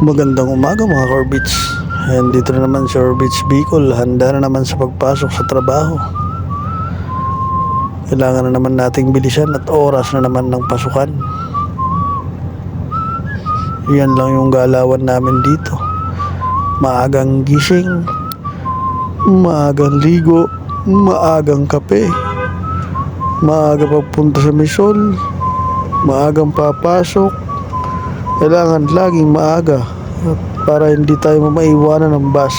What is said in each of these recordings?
Magandang umaga mga Corbits. Ayan, dito na naman si Orbits Bicol. Handa na naman sa pagpasok sa trabaho. Kailangan na naman nating bilisan at oras na naman ng pasukan. Yan lang yung galawan namin dito. Maagang gising, maagang ligo, maagang kape, maaga pagpunta sa misol, maagang papasok, kailangan laging maaga para hindi tayo maiwanan ng bus.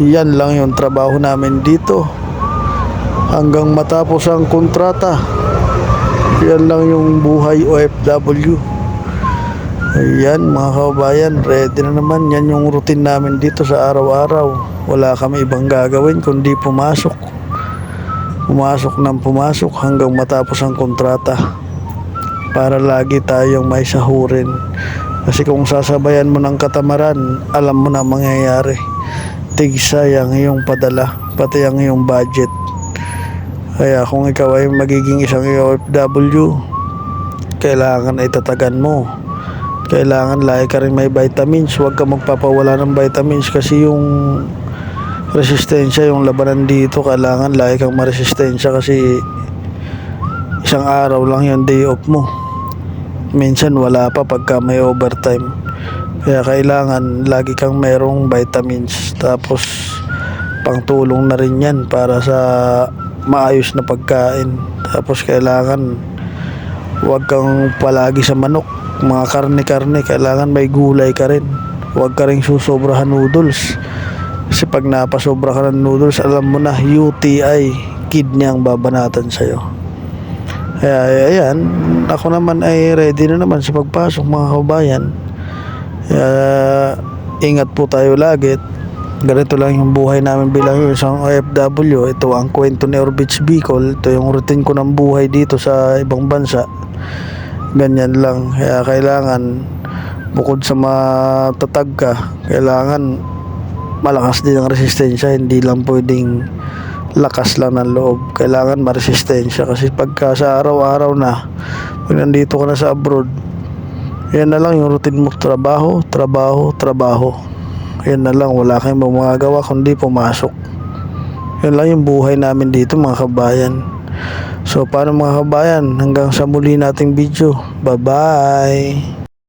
Yan lang yung trabaho namin dito. Hanggang matapos ang kontrata. Yan lang yung buhay OFW. Ayan mga kababayan, ready na naman. Yan yung routine namin dito sa araw-araw. Wala kami ibang gagawin kundi pumasok. Pumasok ng pumasok hanggang matapos ang kontrata para lagi tayong may sahurin. Kasi kung sasabayan mo ng katamaran, alam mo na ang mangyayari. Tigsay ang iyong padala, pati ang iyong budget. Kaya kung ikaw ay magiging isang OFW, kailangan ay tatagan mo. Kailangan lagi ka rin may vitamins. Huwag ka magpapawala ng vitamins kasi yung resistensya, yung labanan dito, kailangan lagi kang maresistensya kasi isang araw lang yung day off mo minsan wala pa pagka may overtime. Kaya kailangan lagi kang merong vitamins. Tapos pangtulong na rin yan para sa maayos na pagkain. Tapos kailangan huwag kang palagi sa manok. Mga karne-karne kailangan may gulay ka rin. Huwag ka rin susobrahan noodles. Kasi pag napasobra ka ng noodles alam mo na UTI kidney ang babanatan sa'yo kaya ayan, ako naman ay ready na naman sa pagpasok mga kabayan. Kaya ingat po tayo lagi. Ganito lang yung buhay namin bilang isang OFW. Ito ang kwento ni Orbits Bicol. Ito yung routine ko ng buhay dito sa ibang bansa. Ganyan lang. Kaya kailangan bukod sa matatag ka, kailangan malakas din ang resistensya. Hindi lang pwedeng lakas lang ng loob. Kailangan maresistensya kasi pagka sa araw-araw na, pag nandito ka na sa abroad, yan na lang yung routine mo. Trabaho, trabaho, trabaho. Yan na lang. Wala kayong magagawa kundi pumasok. Yan lang yung buhay namin dito mga kabayan. So paano mga kabayan? Hanggang sa muli nating video. Bye-bye!